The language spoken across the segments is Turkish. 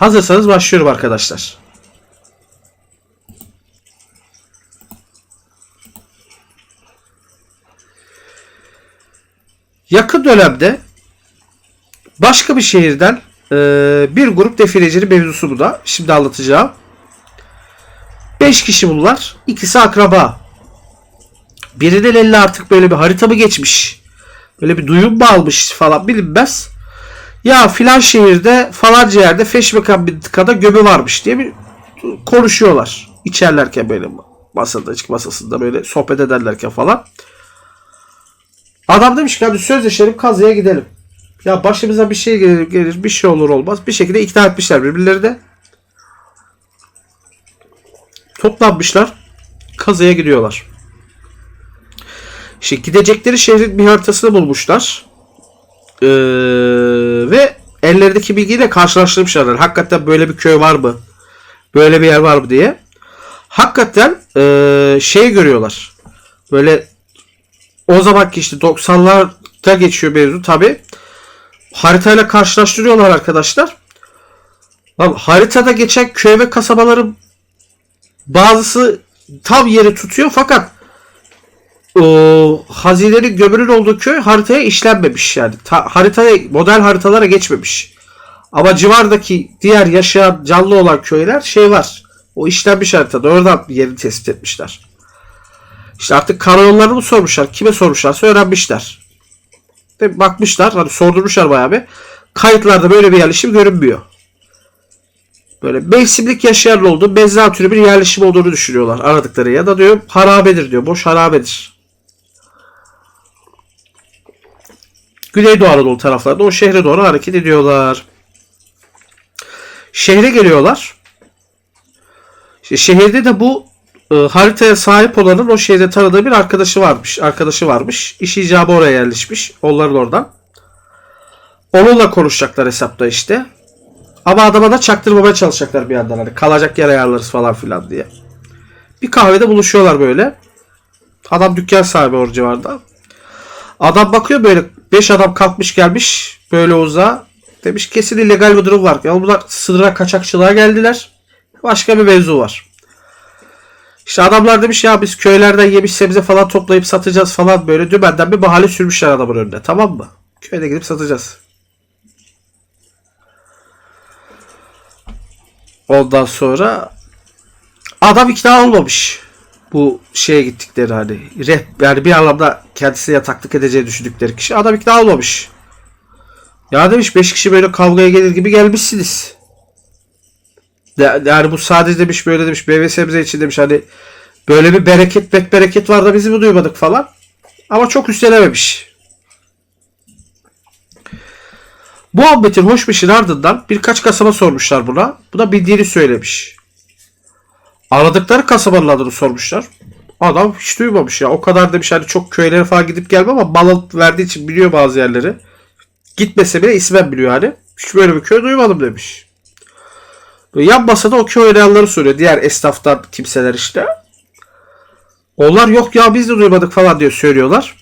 Hazırsanız başlıyorum arkadaşlar. Yakın dönemde başka bir şehirden e, bir grup defilecinin mevzusu bu da. Şimdi anlatacağım. 5 kişi bunlar. İkisi akraba. Birinin eline artık böyle bir harita mı geçmiş? Böyle bir duyum mu almış falan bilinmez. Ya filan şehirde falanca yerde Bintika'da gömü varmış diye bir konuşuyorlar. İçerlerken böyle masada açık masasında böyle sohbet ederlerken falan. Adam demiş ki hadi sözleşelim kazıya gidelim. Ya başımıza bir şey gelir, gelir bir şey olur olmaz. Bir şekilde ikna etmişler birbirleri de. Toplanmışlar. Kazıya gidiyorlar. İşte gidecekleri şehrin bir haritasını bulmuşlar. Ee, ve ellerindeki bilgiyle karşılaştırmışlar. Hakikaten böyle bir köy var mı? Böyle bir yer var mı diye. Hakikaten ee, şey görüyorlar. Böyle o zamanki işte 90'larda geçiyor mevzu tabi. Haritayla karşılaştırıyorlar arkadaşlar. Lan haritada geçen köy ve kasabaların bazısı tam yeri tutuyor fakat o hazinenin gömülün olduğu köy haritaya işlenmemiş yani. Ta- haritaya model haritalara geçmemiş. Ama civardaki diğer yaşayan canlı olan köyler şey var. O işlenmiş haritada. Oradan yerini tespit etmişler. İşte artık karayollarını mı sormuşlar? Kime sormuşlarsa öğrenmişler. Ve bakmışlar. Hani sordurmuşlar bayağı bir. Kayıtlarda böyle bir yerleşim görünmüyor. Böyle mevsimlik yaşayan olduğu benzer türü bir yerleşim olduğunu düşünüyorlar aradıkları ya da diyor harabedir diyor. Boş harabedir. Güneydoğu Anadolu taraflarında o şehre doğru hareket ediyorlar. Şehre geliyorlar. Şehirde de bu e, haritaya sahip olanın o şehirde tanıdığı bir arkadaşı varmış. Arkadaşı varmış. İş icabı oraya yerleşmiş. Onların oradan. Onunla konuşacaklar hesapta işte. Ama adama da çaktırmamaya çalışacaklar bir yandan. Hani kalacak yer ayarlarız falan filan diye. Bir kahvede buluşuyorlar böyle. Adam dükkan sahibi orada civarda. Adam bakıyor böyle 5 adam kalkmış gelmiş böyle uzağa. Demiş kesin illegal bir durum var. Ya bunlar sınıra kaçakçılığa geldiler. Başka bir mevzu var. İşte adamlar demiş ya biz köylerden yemiş sebze falan toplayıp satacağız falan böyle dümenden bir mahalle sürmüşler adamın önüne tamam mı? Köyde gidip satacağız. Ondan sonra adam ikna olmamış. Bu şeye gittikleri hani reh, yani bir anlamda kendisine yataklık edeceği düşündükleri kişi adam ikna olmamış. Ya demiş 5 kişi böyle kavgaya gelir gibi gelmişsiniz. Yani bu sadece demiş böyle demiş meyve sebze için demiş hani böyle bir bereket bek bereket var da bizi mi duymadık falan. Ama çok üstelememiş. Bu muhabbetin hoş bir şeyin ardından birkaç kasaba sormuşlar buna. Bu da bildiğini söylemiş. Aradıkları kasabanın adını sormuşlar. Adam hiç duymamış ya. O kadar demiş hani çok köylere falan gidip gelmem ama alıp verdiği için biliyor bazı yerleri. Gitmese bile ismen biliyor hani. Hiç böyle bir köy duymadım demiş. Böyle yan masada o köy oynayanları soruyor. Diğer esnaftan kimseler işte. Onlar yok ya biz de duymadık falan diye söylüyorlar.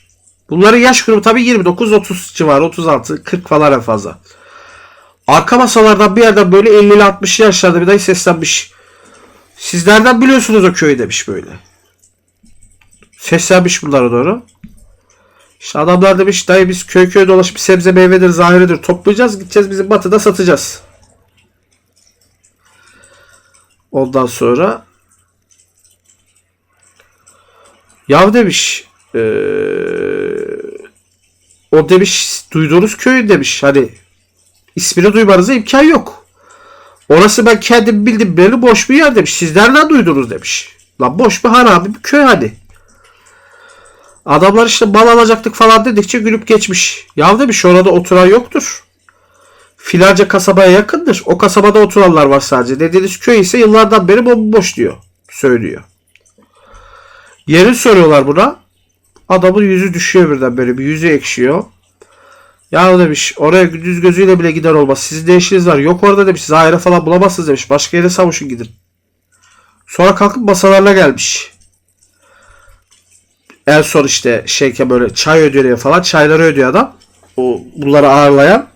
Bunların yaş grubu tabii 29-30 civarı 36 40 falan en fazla. Arka masalardan bir yerden böyle 50 60 yaşlarda bir dayı seslenmiş. Siz nereden biliyorsunuz o köyü demiş böyle. Seslenmiş bunlara doğru. İşte adamlar demiş dayı biz köy köy dolaşıp sebze meyvedir zahiridir toplayacağız gideceğiz bizim batıda satacağız. Ondan sonra yav demiş eee, o demiş duyduğunuz köyün demiş hani ismini duymanıza imkan yok. Orası ben kendim bildim beni boş bir yer demiş. Siz nereden duydunuz demiş. Lan boş bir harabi bir köy hani. Adamlar işte bal alacaktık falan dedikçe gülüp geçmiş. Ya demiş orada oturan yoktur. Filanca kasabaya yakındır. O kasabada oturanlar var sadece. Dediğiniz köy ise yıllardan beri bomboş diyor. Söylüyor. Yerini soruyorlar buna. Adamın yüzü düşüyor birden böyle bir yüzü ekşiyor. Ya demiş oraya gündüz gözüyle bile gider olmaz. Sizin ne işiniz var? Yok orada demiş. Zahire falan bulamazsınız demiş. Başka yere savuşun gidin. Sonra kalkıp masalarına gelmiş. En son işte şeyke böyle çay ödüyor falan. Çayları ödüyor adam. O bunları ağırlayan.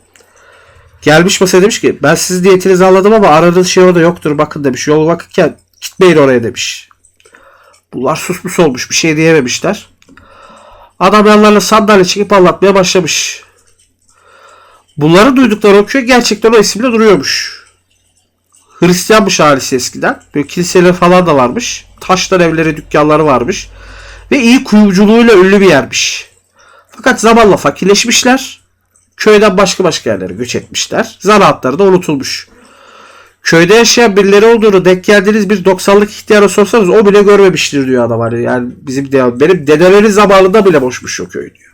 Gelmiş masaya demiş ki ben sizin diyetinizi anladım ama aradığınız şey orada yoktur bakın demiş. Yol bakırken gitmeyin oraya demiş. Bunlar susmuş olmuş bir şey diyememişler. Adam yanlarına sandalye çekip anlatmaya başlamış. Bunları duydukları o köy gerçekten o isimle duruyormuş. Hristiyanmış ailesi eskiden. Böyle kiliseleri falan da varmış. Taşlar evleri, dükkanları varmış. Ve iyi kuyumculuğuyla ünlü bir yermiş. Fakat zamanla fakirleşmişler. Köyden başka başka yerlere göç etmişler. Zanaatları da unutulmuş. Köyde yaşayan birileri olduğunu denk geldiğiniz bir 90'lık ihtiyara sorsanız o bile görmemiştir diyor adam. Hani yani bizim de, benim dedelerin zamanında bile boşmuş o köy diyor.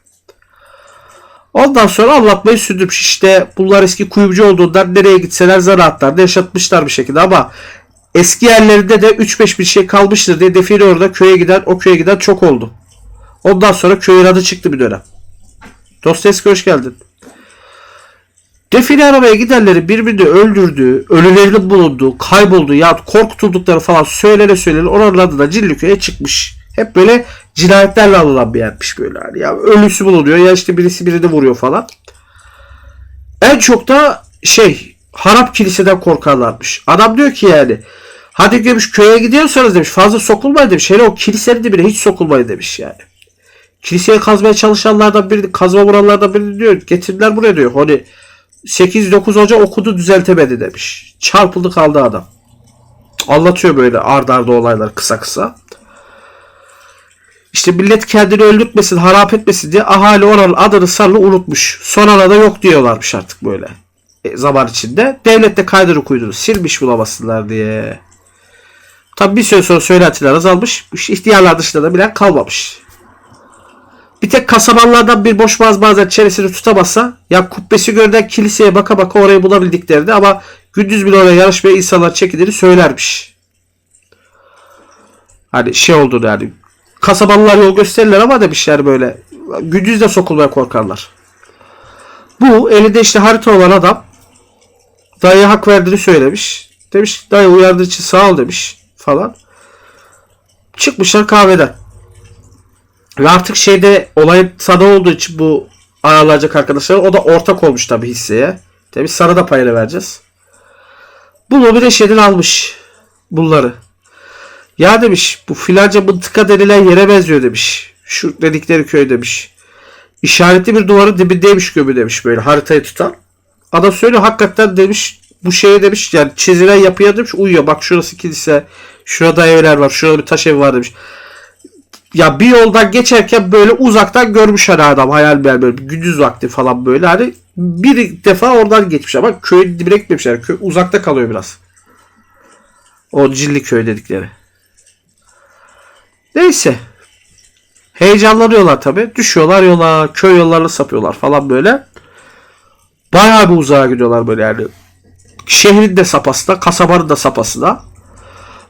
Ondan sonra anlatmayı sürdürmüş. İşte bunlar eski kuyumcu olduğundan nereye gitseler zanaatlarda yaşatmışlar bir şekilde ama eski yerlerinde de 3-5 bir şey kalmıştır diye defile orada köye giden o köye giden çok oldu. Ondan sonra köyün adı çıktı bir dönem. Dostoyevski hoş geldin. Defile aramaya gidenleri birbirini öldürdüğü, ölülerinin bulunduğu, kaybolduğu ya korkutuldukları falan söylene söylene adı da Cillüköy'e çıkmış. Hep böyle cinayetlerle alınan bir yermiş böyle hani. Ya ölüsü bulunuyor ya işte birisi birini vuruyor falan. En çok da şey harap kiliseden korkarlarmış. Adam diyor ki yani hadi demiş köye gidiyorsanız demiş fazla sokulmayın demiş. Hele o kilisenin dibine hiç sokulmayın demiş yani. Kiliseye kazmaya çalışanlardan biri, kazma vuranlardan biri diyor getirdiler buraya diyor. Hani 8-9 hoca okudu düzeltemedi demiş. Çarpıldı kaldı adam. Anlatıyor böyle ard arda olaylar kısa kısa. İşte millet kendini öldürtmesin, harap etmesin diye ahali oranın adını sanını unutmuş. Son arada yok diyorlarmış artık böyle. E, zaman içinde. Devlet de kaydını kuyduğunu silmiş bulamasınlar diye. Tabi bir süre sonra söylentiler azalmış. İhtiyarlar dışında da bilen kalmamış. Bir tek kasabalardan bir boş boğaz bazen çenesini tutamasa ya kubbesi görünen kiliseye baka baka orayı bulabildiklerini ama gündüz bile oraya yarışmaya insanlar çekildiğini söylermiş. Hani şey olduğunu yani kasabalılar yol gösterirler ama demişler böyle gündüz sokulmaya korkarlar. Bu elinde işte harita olan adam dayıya hak verdiğini söylemiş. Demiş dayı uyardığı için sağ ol demiş falan. Çıkmışlar kahveden. Ve artık şeyde olay sana olduğu için bu ayarlayacak arkadaşlar o da ortak olmuş tabi hisseye. Tabi sana da payını vereceğiz. Bu bir de şeyden almış bunları. Ya demiş bu filanca mıntıka denilen yere benziyor demiş. Şu dedikleri köy demiş. İşaretli bir duvarın dibindeymiş gömü demiş böyle haritayı tutan. Adam söylüyor hakikaten demiş bu şeye demiş yani çizilen yapıya demiş uyuyor. Bak şurası kilise, şurada evler var, şurada bir taş ev var demiş ya bir yoldan geçerken böyle uzaktan görmüş hani adam hayal meyal böyle gündüz vakti falan böyle hani bir defa oradan geçmiş ama köyün dibine gitmemişler. Köy uzakta kalıyor biraz. O Cilli köy dedikleri. Neyse. Heyecanlanıyorlar tabi. Düşüyorlar yola. Köy yollarını sapıyorlar falan böyle. Bayağı bir uzağa gidiyorlar böyle yani. Şehrin de sapasına, kasabanın da sapasına.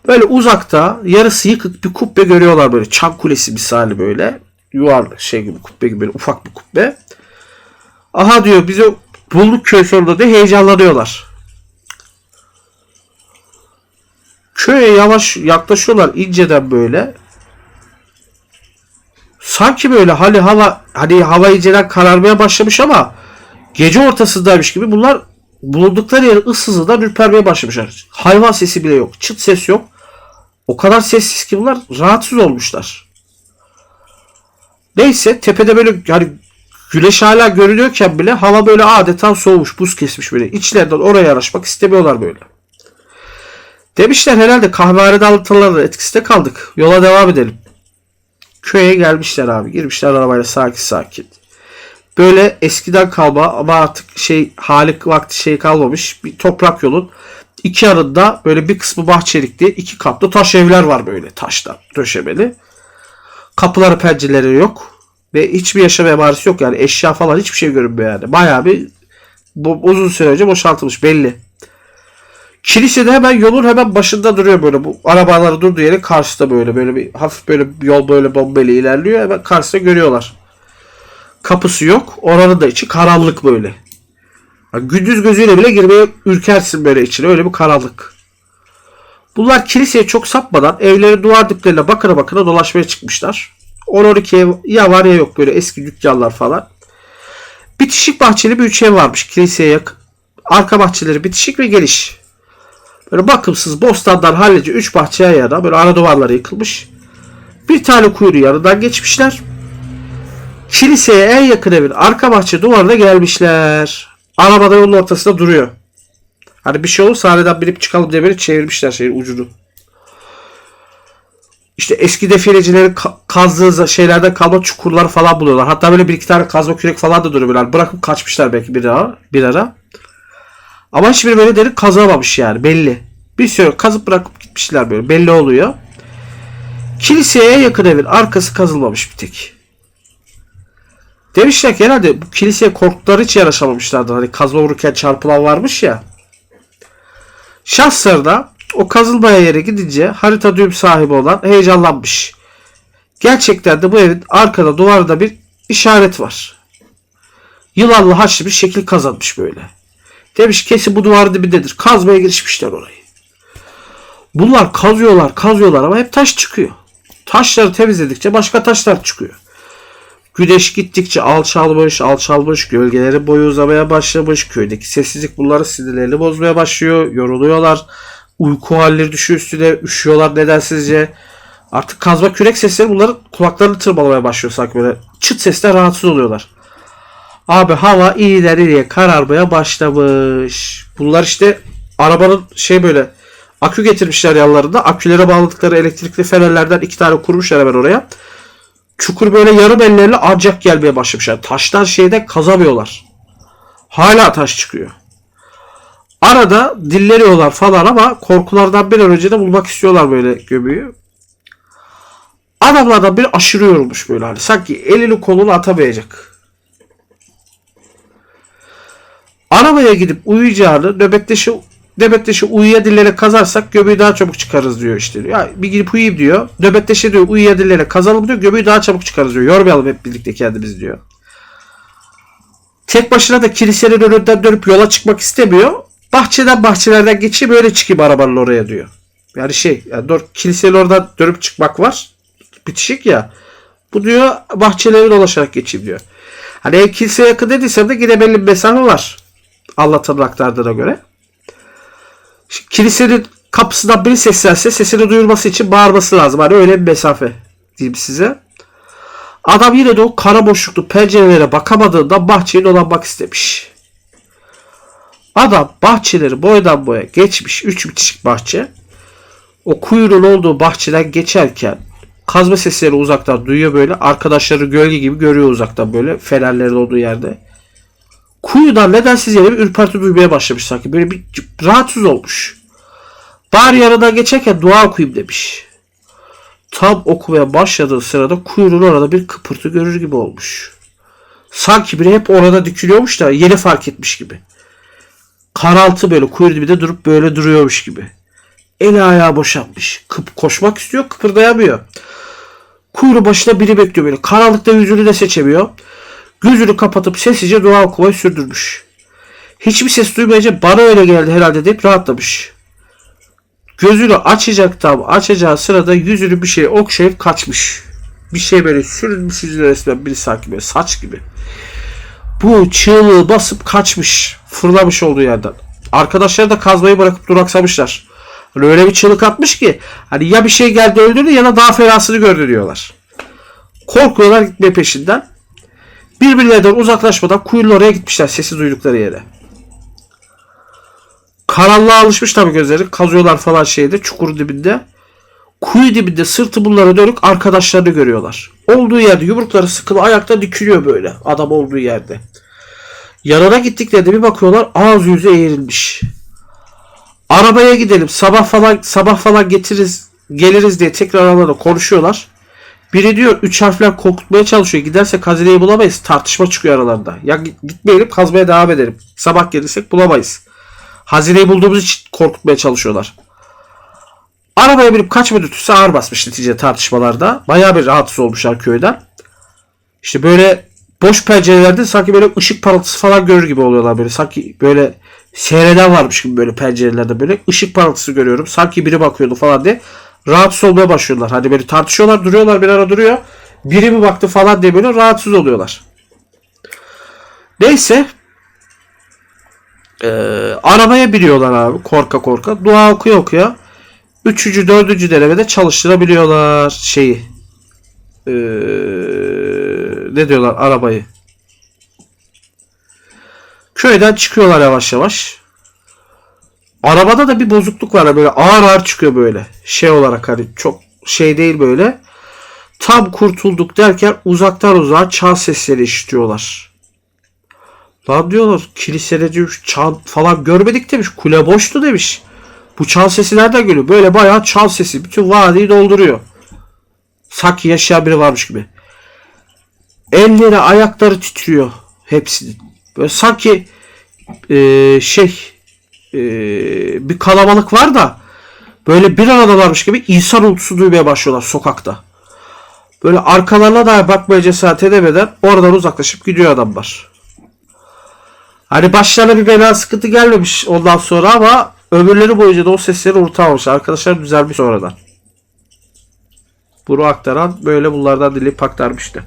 Böyle uzakta yarısı yıkık bir kubbe görüyorlar böyle. Çan kulesi misali böyle. Yuvarlak şey gibi kubbe gibi böyle ufak bir kubbe. Aha diyor bize bulduk köy sonunda diye heyecanlanıyorlar. Köye yavaş yaklaşıyorlar inceden böyle. Sanki böyle hani hava hani hava inceden kararmaya başlamış ama gece ortasındaymış gibi bunlar bulundukları yer ıssızlıdan ürpermeye başlamışlar. Hayvan sesi bile yok. Çıt ses yok. O kadar sessiz ki bunlar rahatsız olmuşlar. Neyse tepede böyle yani güneş hala görünüyorken bile hava böyle adeta soğumuş, buz kesmiş böyle. İçlerinden oraya yanaşmak istemiyorlar böyle. Demişler herhalde kahvehanede alıntıların etkisinde kaldık. Yola devam edelim. Köye gelmişler abi. Girmişler arabayla sakin sakin. Böyle eskiden kalma ama artık şey halik vakti şey kalmamış. Bir toprak yolun iki yanında böyle bir kısmı bahçelikli iki katlı taş evler var böyle taştan döşemeli. Kapıları pencereleri yok. Ve hiçbir yaşam emaresi yok yani eşya falan hiçbir şey görünmüyor yani. Bayağı bir bu, uzun süre önce boşaltılmış belli. Kilise de hemen yolun hemen başında duruyor böyle bu arabaları durduğu yeri karşıda böyle böyle bir hafif böyle yol böyle bombeli ilerliyor hemen karşıda görüyorlar. Kapısı yok. Oranın da içi karanlık böyle. Yani gündüz gözüyle bile girmeye ürkersin böyle içine. Öyle bir karanlık. Bunlar kiliseye çok sapmadan evleri duvar diplerine bakına bakına dolaşmaya çıkmışlar. 10-12 ev ya var ya yok böyle eski dükkanlar falan. Bitişik bahçeli bir üç ev varmış kiliseye yakın. Arka bahçeleri bitişik ve geniş. Böyle bakımsız bostandan hallice 3 bahçeye yana böyle ara duvarları yıkılmış. Bir tane kuyruğu yanından geçmişler. Kiliseye en yakın evin arka bahçe duvarına gelmişler. Arabada yolun ortasında duruyor. Hani bir şey olursa sahneden binip çıkalım diye böyle çevirmişler şeyin ucunu. İşte eski defilecilerin ka- kazdığı şeylerden kalma çukurlar falan buluyorlar. Hatta böyle bir iki tane kazma kürek falan da duruyor. böyle. Bırakıp kaçmışlar belki bir ara. Bir ara. Ama hiçbiri böyle derin kazamamış yani belli. Bir sürü kazıp bırakıp gitmişler böyle belli oluyor. Kiliseye yakın evin arkası kazılmamış bir tek. Demişler ki herhalde bu kiliseye korktukları için yanaşamamışlardı. Hani kazma vururken çarpılan varmış ya. Şahsları da o kazılmaya yere gidince harita düğüm sahibi olan heyecanlanmış. Gerçekten de bu evin arkada duvarda bir işaret var. Yılanlı haçlı bir şekil kazanmış böyle. Demiş kesin bu duvar dibindedir. Kazmaya girişmişler orayı. Bunlar kazıyorlar kazıyorlar ama hep taş çıkıyor. Taşları temizledikçe başka taşlar çıkıyor. Güneş gittikçe alçalmış, alçalmış, gölgeleri boyu uzamaya başlamış. Köydeki sessizlik bunların sinirlerini bozmaya başlıyor. Yoruluyorlar. Uyku halleri düşüyor üstüne. Üşüyorlar nedensizce. Artık kazma kürek sesleri bunların kulaklarını tırmalamaya başlıyor sanki böyle. Çıt sesle rahatsız oluyorlar. Abi hava iyiden iyiye kararmaya başlamış. Bunlar işte arabanın şey böyle akü getirmişler yanlarında. Akülere bağladıkları elektrikli fenerlerden iki tane kurmuşlar hemen oraya. Çukur böyle yarım ellerle ancak gelmeye başlamışlar. Taştan şeyden kazamıyorlar. Hala taş çıkıyor. Arada dilleniyorlar falan ama korkulardan bir an önce de bulmak istiyorlar böyle gömüyü. Adamlardan biri aşırı yorulmuş böyle hani. Sanki elini kolunu atamayacak. Arabaya gidip uyuyacağını nöbetleşi nöbetleşi uyuya dillere kazarsak göbeği daha çabuk çıkarız diyor işte. Ya bir gidip uyuyayım diyor. Nöbetleşi diyor uyuya dillere kazalım diyor. Göbeği daha çabuk çıkarız diyor. Yormayalım hep birlikte kendimiz diyor. Tek başına da kilisenin önünden dönüp yola çıkmak istemiyor. Bahçeden bahçelerden geçeyim öyle çıkayım arabanın oraya diyor. Yani şey yani dur, kilisenin oradan dönüp çıkmak var. Bitişik ya. Bu diyor bahçeleri dolaşarak geçeyim diyor. Hani kiliseye yakın dediysem de yine belli mesafe var. Anlatanın aktardığına göre. Kilisenin kapısından biri seslence sesini duyurması için bağırması lazım. Hani öyle bir mesafe diyeyim size. Adam yine de o kara boşluklu pencerelere bakamadığından bahçeye dolanmak istemiş. Adam bahçeleri boydan boya geçmiş. Üç bitişik bahçe. O kuyruğun olduğu bahçeden geçerken kazma sesleri uzaktan duyuyor böyle. Arkadaşları gölge gibi görüyor uzaktan böyle fenerlerin olduğu yerde. Kuyudan nedensiz yere bir ürperti duymaya başlamış sanki. Böyle bir rahatsız olmuş. Bari yaradan geçerken dua okuyayım demiş. Tam okumaya başladığı sırada kuyruğun orada bir kıpırtı görür gibi olmuş. Sanki biri hep orada dikiliyormuş da yeni fark etmiş gibi. Karaltı böyle kuyruğu dibinde durup böyle duruyormuş gibi. Eli ayağı boşalmış. Kıp koşmak istiyor kıpırdayamıyor. Kuyruğu başında biri bekliyor böyle. Karanlıkta yüzünü de seçemiyor. Gözünü kapatıp sessizce dua okumayı sürdürmüş. Hiçbir ses duymayınca bana öyle geldi herhalde deyip rahatlamış. Gözünü açacak tam açacağı sırada yüzünü bir şey okşayıp kaçmış. Bir şey böyle sürülmüş yüzüne resmen bir sanki böyle saç gibi. Bu çığlığı basıp kaçmış. Fırlamış olduğu yerden. Arkadaşları da kazmayı bırakıp duraksamışlar. Hani öyle bir çığlık atmış ki hani ya bir şey geldi öldürdü ya da daha fenasını gördü diyorlar. Korkuyorlar gitme peşinden. Birbirlerinden uzaklaşmadan kuyunun oraya gitmişler sesi duydukları yere. Karanlığa alışmış tabii gözleri. Kazıyorlar falan şeyde çukur dibinde. Kuyu dibinde sırtı bunlara dönük arkadaşlarını görüyorlar. Olduğu yerde yumrukları sıkılı ayakta dikiliyor böyle adam olduğu yerde. Yanına gittiklerinde bir bakıyorlar ağız yüzü eğrilmiş. Arabaya gidelim sabah falan sabah falan getiririz geliriz diye tekrar aralarında konuşuyorlar. Biri diyor üç harfler korkutmaya çalışıyor. Gidersek hazineyi bulamayız. Tartışma çıkıyor aralarında. Ya gitmeyelim kazmaya devam edelim. Sabah gelirsek bulamayız. Hazineyi bulduğumuz için korkutmaya çalışıyorlar. Arabaya binip kaçma dürtüsü ağır basmış netice tartışmalarda. Bayağı bir rahatsız olmuşlar köyden. İşte böyle boş pencerelerde sanki böyle ışık parıltısı falan görür gibi oluyorlar böyle. Sanki böyle seyreden varmış gibi böyle pencerelerde böyle ışık parıltısı görüyorum. Sanki biri bakıyordu falan diye rahatsız olmaya başlıyorlar. Hani böyle tartışıyorlar duruyorlar bir ara duruyor. Biri mi baktı falan diye böyle rahatsız oluyorlar. Neyse. Ee, arabaya biniyorlar abi korka korka. Dua okuya okuya. Üçüncü, dördüncü denemede çalıştırabiliyorlar şeyi. Ee, ne diyorlar arabayı. Köyden çıkıyorlar yavaş yavaş. Arabada da bir bozukluk var. Böyle ağır ağır çıkıyor böyle. Şey olarak hani çok şey değil böyle. Tam kurtulduk derken uzaktan uzağa çan sesleri işitiyorlar. Lan diyorlar kilisede diyor, çan falan görmedik demiş. Kule boştu demiş. Bu çan sesi nereden geliyor? Böyle bayağı çan sesi. Bütün vadiyi dolduruyor. Sanki yaşayan biri varmış gibi. Elleri ayakları titriyor. Hepsinin. Böyle sanki eee, şey eee, bir kalabalık var da böyle bir aradalarmış gibi insan ultusu duymaya başlıyorlar sokakta. Böyle arkalarına da bakmaya cesaret edemeden oradan uzaklaşıp gidiyor adamlar. Hani başlarına bir bela sıkıntı gelmemiş ondan sonra ama ömürleri boyunca da o sesleri unutamamış. Arkadaşlar düzelmiş sonradan. Bunu aktaran böyle bunlardan dileyip aktarmıştı.